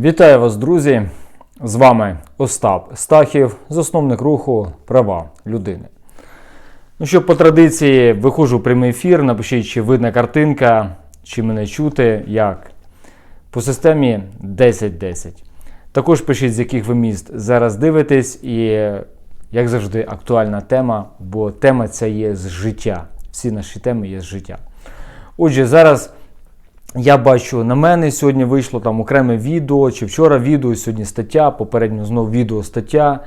Вітаю вас, друзі! З вами Остап Стахів, засновник руху Права людини. Ну що, по традиції, виходжу в прямий ефір. Напишіть, чи видна картинка, чи мене чути, як. По системі 10-10. Також пишіть, з яких ви міст зараз дивитесь, і, як завжди, актуальна тема, бо тема ця є з життя. Всі наші теми є з життя. Отже, зараз. Я бачу на мене сьогодні вийшло там окреме відео, чи вчора відео, сьогодні стаття, попередньо знову відео стаття.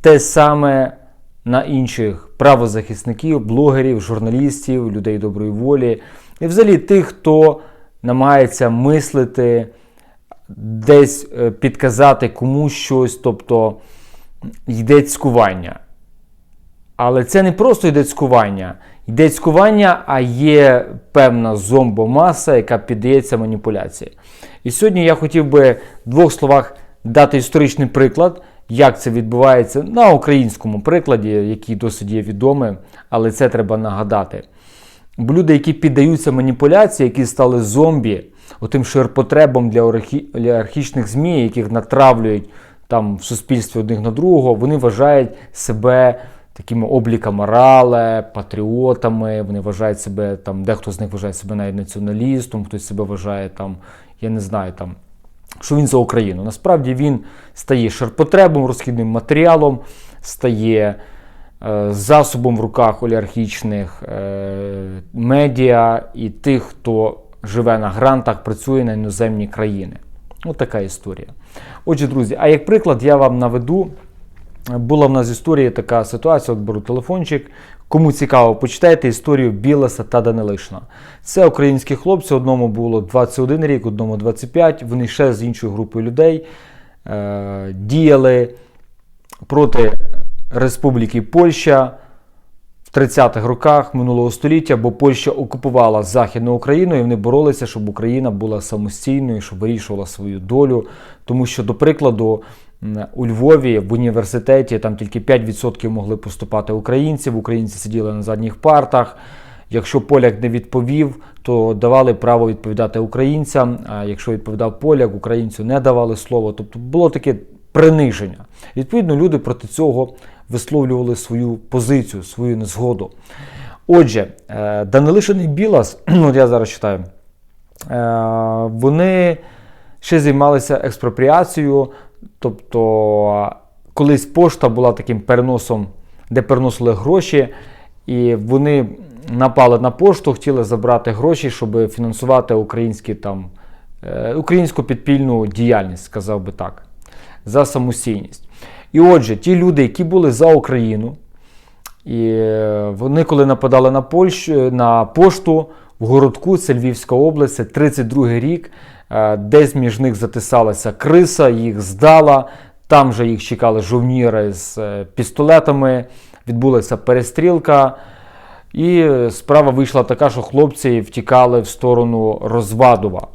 Те саме на інших правозахисників, блогерів, журналістів, людей доброї волі. І взагалі тих, хто намагається мислити, десь е, підказати комусь щось, тобто йде цькування. Але це не просто йде цькування. Йде цькування, а є певна зомбомаса, яка піддається маніпуляції. І сьогодні я хотів би в двох словах дати історичний приклад, як це відбувається на українському прикладі, який досить є відомий, але це треба нагадати. Бо люди, які піддаються маніпуляції, які стали зомбі, отим ширпотребом для олігархі- олігархічних ЗМІ, яких натравлюють там в суспільстві одних на другого, вони вважають себе такими обліка морале, патріотами. Вони вважають себе там, дехто з них вважає себе навіть націоналістом, хтось себе вважає там, я не знаю, там. Що він за Україну? Насправді він стає ширпотребом, розхідним матеріалом, стає е, засобом в руках олігархічних е, медіа і тих, хто живе на грантах, працює на іноземні країни. Ось така історія. Отже, друзі, а як приклад я вам наведу. Була в нас історія така ситуація, от беру телефончик. Кому цікаво, почитайте історію Білеса та Данилишина. Це українські хлопці, одному було 21 рік, одному 25. Вони ще з іншою групою людей е, діяли проти Республіки Польща в 30-х роках минулого століття, бо Польща окупувала Західну Україну і вони боролися, щоб Україна була самостійною, щоб вирішувала свою долю. Тому що, до прикладу, у Львові в університеті там тільки 5% могли поступати українців. Українці сиділи на задніх партах. Якщо поляк не відповів, то давали право відповідати українцям. А якщо відповідав поляк, українцю не давали слово. Тобто було таке приниження. Відповідно, люди проти цього висловлювали свою позицію, свою незгоду. Отже, е, Данилишин і Білас, от я зараз читаю, е, вони ще займалися експропріацією. Тобто, колись пошта була таким переносом, де переносили гроші, і вони напали на пошту, хотіли забрати гроші, щоб фінансувати українські там, е, українську підпільну діяльність, сказав би так, за самостійність. І отже, ті люди, які були за Україну, і е, вони, коли нападали на Польщу, на пошту в городку, це Львівська область, це 32 рік, десь між них затисалася криса, їх здала. Там же їх чекали жовніри з е, пістолетами, відбулася перестрілка. І е, справа вийшла така, що хлопці втікали в сторону Розвадова.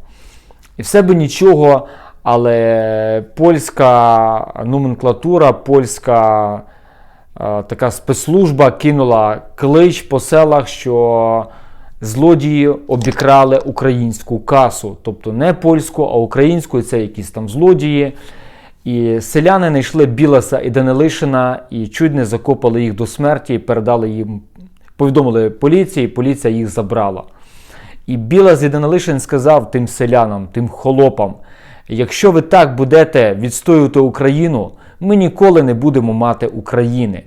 І все би нічого, але польська номенклатура, польська е, така спецслужба кинула клич по селах, що злодії обікрали українську касу. Тобто не польську, а українську, і це якісь там злодії. І селяни знайшли Біласа і Данилишина і чуть не закопали їх до смерті і передали їм, повідомили поліції, і поліція їх забрала. І Білас і Данилишин сказав тим селянам, тим холопам: якщо ви так будете відстоювати Україну, ми ніколи не будемо мати України.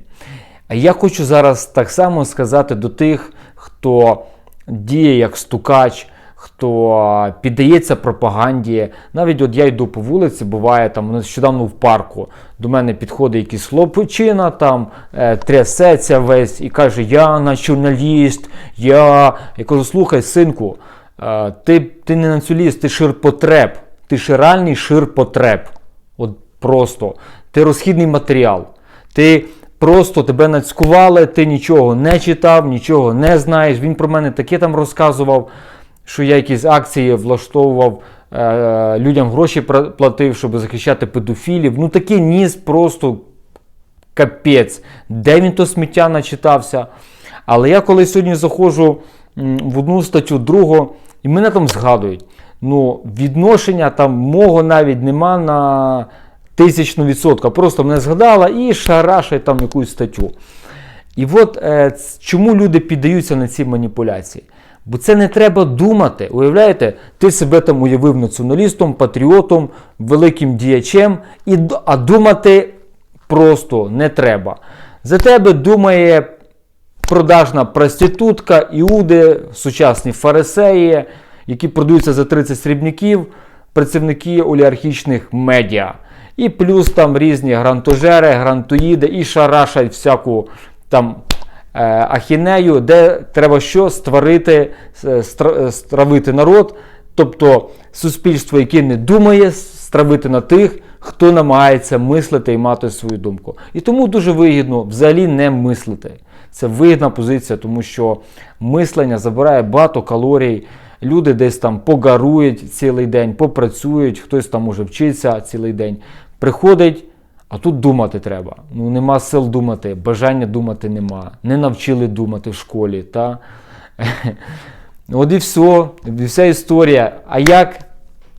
А я хочу зараз так само сказати до тих, хто діє як стукач, хто піддається пропаганді. Навіть от я йду по вулиці, буває там нещодавно в парку. До мене підходить якийсь хлопчина, там е, трясеться весь і каже: Я націоналіст, я. Я кажу, слухай, синку, е, ти, ти не націоналіст, ти ширпотреб, ти ширальний ширпотреб. От просто. Ти розхідний матеріал. Ти просто тебе нацькували, ти нічого не читав, нічого не знаєш. Він про мене таке там розказував, що я якісь акції влаштовував, е, людям гроші платив, щоб захищати педофілів. Ну таке ніс просто капець. Де він то сміття начитався? Але я коли сьогодні заходжу в одну статтю, другу, і мене там згадують. ну, відношення там мого навіть нема на тисячну відсотка. Просто мене згадала і шарашає там якусь статтю. І от е, чому люди піддаються на ці маніпуляції? Бо це не треба думати. Уявляєте, ти себе там уявив націоналістом, патріотом, великим діячем, і, а думати просто не треба. За тебе думає продажна проститутка, іуди, сучасні фарисеї, які продаються за 30 срібників, працівники олігархічних медіа. І плюс там різні грантожери, грантоїди і шарашать всяку там е, ахінею, де треба що створити, с- стра- стравити народ, тобто суспільство, яке не думає, стравити на тих, хто намагається мислити і мати свою думку. І тому дуже вигідно взагалі не мислити. Це вигідна позиція, тому що мислення забирає багато калорій. Люди десь там погарують цілий день, попрацюють, хтось там може вчиться цілий день. Приходить, а тут думати треба. Ну нема сил думати, бажання думати нема. Не навчили думати в школі. Та? От і все, і вся історія. А як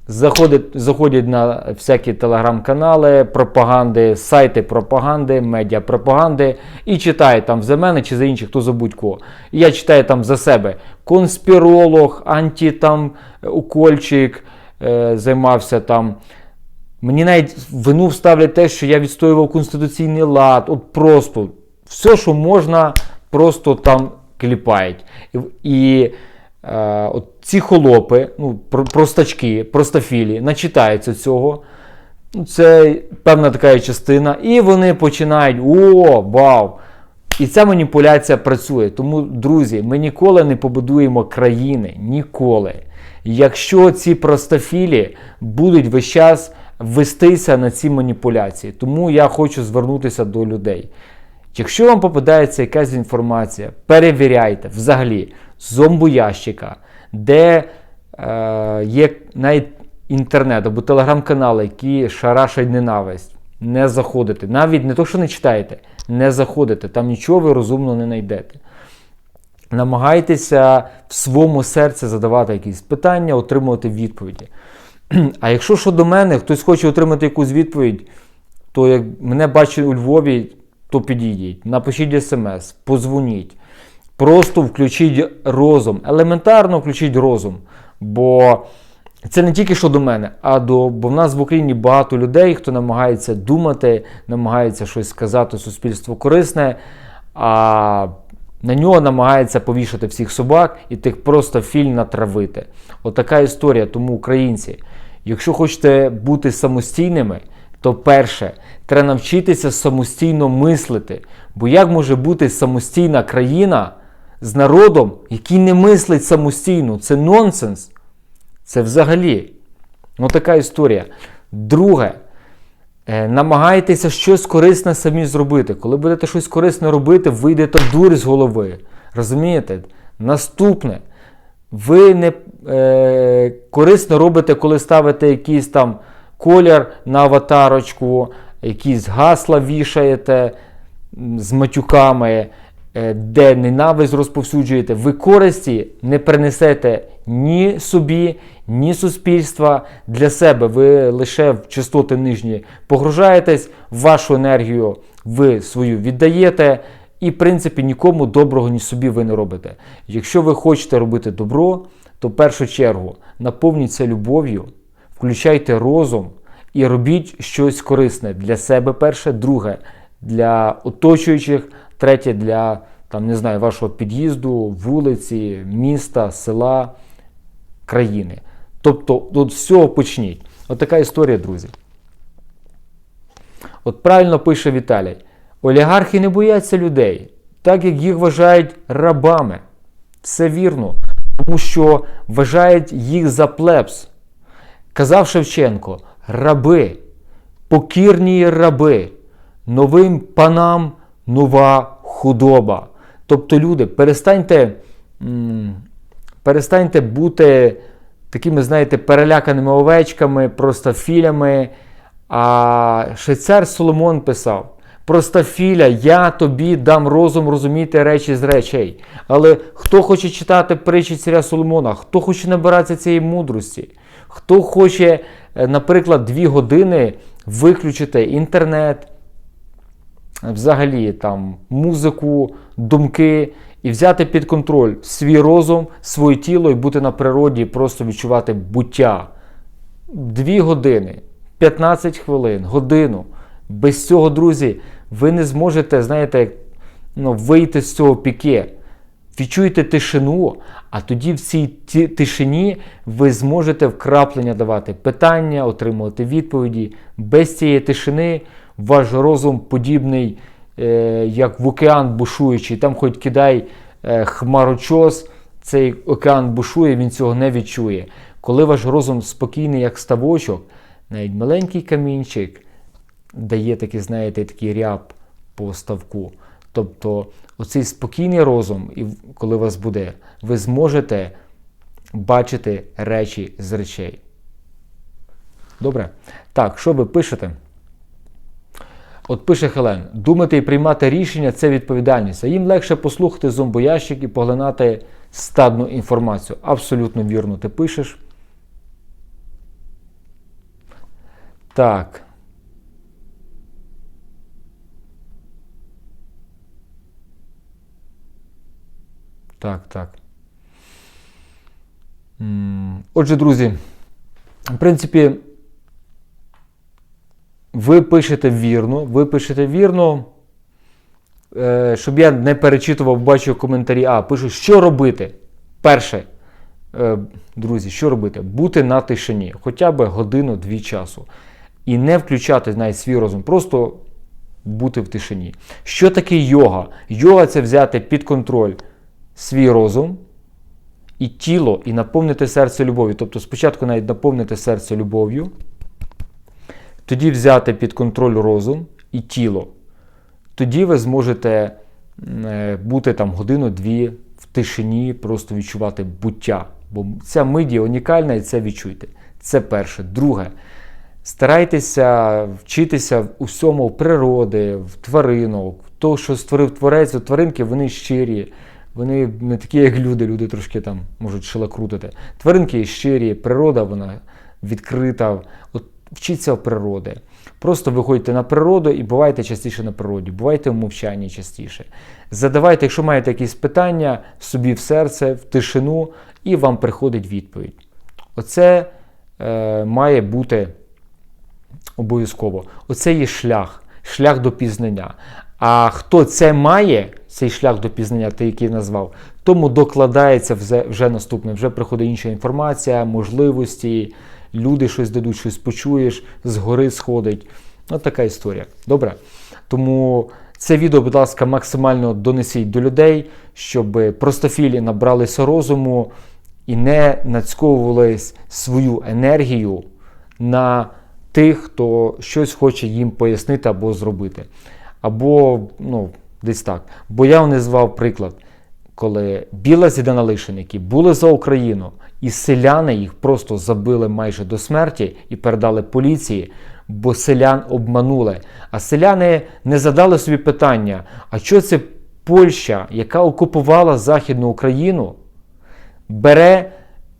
заходять, заходять на всякі телеграм-канали, пропаганди, сайти пропаганди, медіа пропаганди і читають там за мене чи за інших, хто за будь-кого. І я читаю там за себе конспіролог, анті е, займався там. Мені навіть вину вставлять те, що я відстоював конституційний лад. От просто все, що можна, просто там кліпають. І, е, от ці холопи, ну, простачки, простофілі, начитаються цього. Ну, Це певна така частина. І вони починають: о, вау! І ця маніпуляція працює. Тому, друзі, ми ніколи не побудуємо країни. Ніколи. Якщо ці простофілі будуть весь час вестися на ці маніпуляції. Тому я хочу звернутися до людей. Якщо вам попадається якась інформація, перевіряйте взагалі з зомбоящика, де е, є навіть інтернет або телеграм-канали, які шарашать ненависть. Не заходите. Навіть не то, що не читаєте, не заходите. Там нічого ви розумно не знайдете. Намагайтеся в своєму серці задавати якісь питання, отримувати відповіді. А якщо щодо мене, хтось хоче отримати якусь відповідь, то як мене бачить у Львові, то підійдіть, напишіть смс, позвоніть. Просто включіть розум. Елементарно включіть розум. Бо це не тільки щодо мене, а до. Бо в нас в Україні багато людей, хто намагається думати, намагається щось сказати суспільству корисне, а на нього намагається повішати всіх собак і тих просто філь натравити. Отака історія. Тому, українці, якщо хочете бути самостійними, то перше, треба навчитися самостійно мислити. Бо як може бути самостійна країна з народом, який не мислить самостійно? Це нонсенс. Це взагалі. Ну, така історія. Друге, намагайтеся щось корисне самі зробити. Коли будете щось корисне робити, вийдете дур з голови. Розумієте? Наступне. Ви не е, корисно робите, коли ставите якийсь там колір на аватарочку, якісь гасла вішаєте з матюками, е, де ненависть розповсюджуєте. Ви користі не принесете ні собі, ні суспільства для себе. Ви лише в частоти нижні погружаєтесь, вашу енергію ви свою віддаєте. І, в принципі, нікому доброго ні собі ви не робите. Якщо ви хочете робити добро, то в першу чергу наповніться любов'ю, включайте розум і робіть щось корисне для себе перше, друге для оточуючих, третє для там, не знаю, вашого під'їзду, вулиці, міста, села, країни. Тобто, от з цього почніть. От така історія, друзі. От правильно пише Віталій. Олігархи не бояться людей, так як їх вважають рабами. Все вірно, тому що вважають їх за плебс. Казав Шевченко: раби, покірні раби, новим панам нова худоба. Тобто, люди, перестаньте, перестаньте бути такими, знаєте, переляканими овечками, просто філями. А ще цар Соломон писав: Простофіля, я тобі дам розум розуміти речі з речей. Але хто хоче читати притчі царя Соломона, хто хоче набиратися цієї мудрості, хто хоче, е, наприклад, дві години виключити інтернет, взагалі там музику, думки і взяти під контроль свій розум, своє тіло і бути на природі, просто відчувати буття. Дві години, 15 хвилин, годину. Без цього, друзі, ви не зможете, знаєте, ну, вийти з цього піке. Відчуєте тишину, а тоді в цій тишині ви зможете вкраплення давати питання, отримувати відповіді. Без цієї тишини ваш розум подібний, е, як в океан бушуючий. Там хоч кидай е, хмарочос, цей океан бушує, він цього не відчує. Коли ваш розум спокійний, як ставочок, навіть маленький камінчик дає такий, знаєте, такий ряб по ставку. Тобто оцей спокійний розум, і коли у вас буде, ви зможете бачити речі з речей. Добре? Так, що ви пишете? От пише Хелен: думати і приймати рішення це відповідальність. А їм легше послухати зомбоящик і поглинати стадну інформацію. Абсолютно вірно ти пишеш. Так. Так, так. Отже, друзі, в принципі, ви пишете вірно, ви пишете вірно. Е, щоб я не перечитував, бачу коментарі. А, пишу, що робити. Перше, е, друзі, що робити? Бути на тишині, хоча б годину-дві часу. І не включати навіть свій розум, просто бути в тишині. Що таке йога? Йога це взяти під контроль свій розум і тіло, і наповнити серце любов'ю. Тобто спочатку навіть наповнити серце любов'ю, тоді взяти під контроль розум і тіло. Тоді ви зможете е, бути там годину-дві в тишині, просто відчувати буття. Бо ця є унікальна і це відчуйте. Це перше. Друге, старайтеся вчитися в усьому природи, в тваринок, того, що створив творець, тваринки вони щирі. Вони не такі, як люди, люди трошки там можуть шилакрутити. Тваринки щирі, природа вона відкрита. От вчіться в природи. Просто виходьте на природу і бувайте частіше на природі, бувайте в мовчанні частіше. Задавайте, якщо маєте якісь питання, собі в серце, в тишину, і вам приходить відповідь. Оце е, має бути обов'язково. Оце є шлях, шлях до пізнання. А хто це має, цей шлях до пізнання, ти який назвав, тому докладається вже, вже наступне, вже приходить інша інформація, можливості, люди щось дадуть, щось почуєш, згори сходить. Ось така історія. Добре. Тому це відео, будь ласка, максимально донесіть до людей, щоб простофілі набралися розуму і не нацьковувались свою енергію на тих, хто щось хоче їм пояснити або зробити. Або, ну, десь так. Бо я назвав приклад, коли біла зідана які були за Україну, і селяни їх просто забили майже до смерті і передали поліції, бо селян обманули. А селяни не задали собі питання: а що це Польща, яка окупувала Західну Україну, бере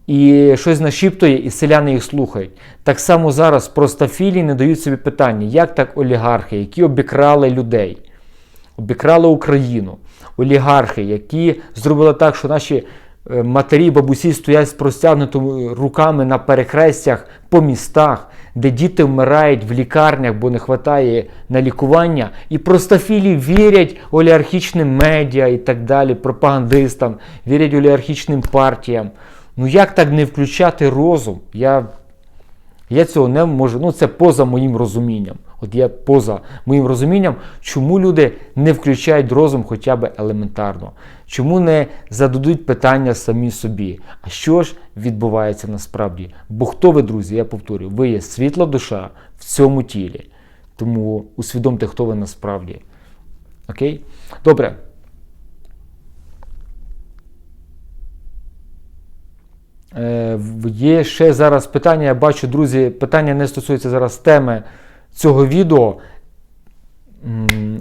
і щось нашіптує, і селяни їх слухають. Так само зараз простофілі не дають собі питання, як так олігархи, які обікрали людей, обікрали Україну, олігархи, які зробили так, що наші матері, бабусі стоять з простягнутими руками на перехрестях по містах, де діти вмирають в лікарнях, бо не вистачає на лікування, і простофілі вірять олігархічним медіа і так далі, пропагандистам, вірять олігархічним партіям. Ну як так не включати розум? Я, я цього не можу. Ну це поза моїм розумінням. От я поза моїм розумінням, чому люди не включають розум хоча б елементарно? Чому не зададуть питання самі собі? А що ж відбувається насправді? Бо хто ви, друзі? Я повторюю, ви є світла душа в цьому тілі. Тому усвідомте, хто ви насправді. Окей? Добре. Е, в- Є ще зараз питання. Я бачу, друзі, питання не стосується зараз теми цього відео.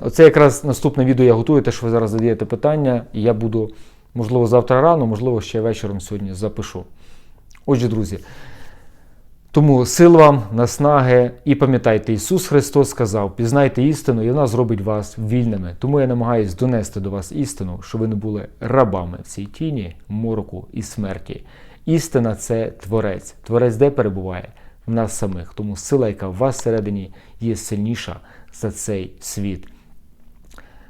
Оце якраз наступне відео я готую, те, що ви зараз задаєте питання, і я буду, можливо, завтра рано, можливо, ще вечором сьогодні запишу. Отже, друзі. Тому сил вам, наснаги, і пам'ятайте, Ісус Христос сказав: пізнайте істину, і вона зробить вас вільними. Тому я намагаюсь донести до вас істину, щоб ви не були рабами в цій тіні, мороку і смерті. Істина це Творець. Творець де перебуває? В нас самих. Тому сила, яка в вас всередині, є сильніша за цей світ.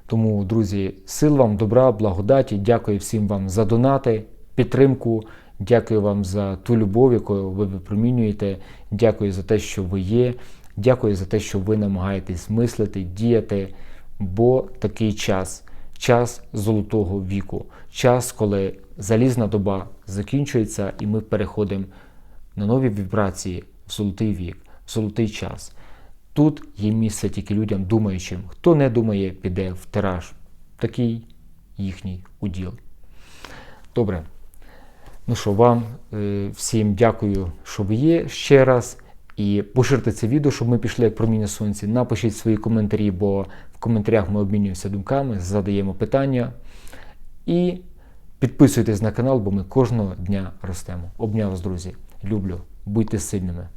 Тому, друзі, сил вам, добра, благодаті. Дякую всім вам за донати, підтримку. Дякую вам за ту любов, яку ви випромінюєте. Дякую за те, що ви є. Дякую за те, що ви намагаєтесь мислити, діяти. Бо такий час, час золотого віку, час, коли залізна доба закінчується, і ми переходимо на нові вібрації в золотий вік, в золотий час. Тут є місце тільки людям думаючим. Хто не думає, піде в тираж. Такий їхній уділ. Добре. Ну що, вам е, всім дякую, що ви є ще раз. І поширте це відео, щоб ми пішли як проміння сонця. Напишіть свої коментарі, бо в коментарях ми обмінюємося думками, задаємо питання. І підписуйтесь на канал, бо ми кожного дня ростемо. Обняв вас, друзі. Люблю. Будьте сильними.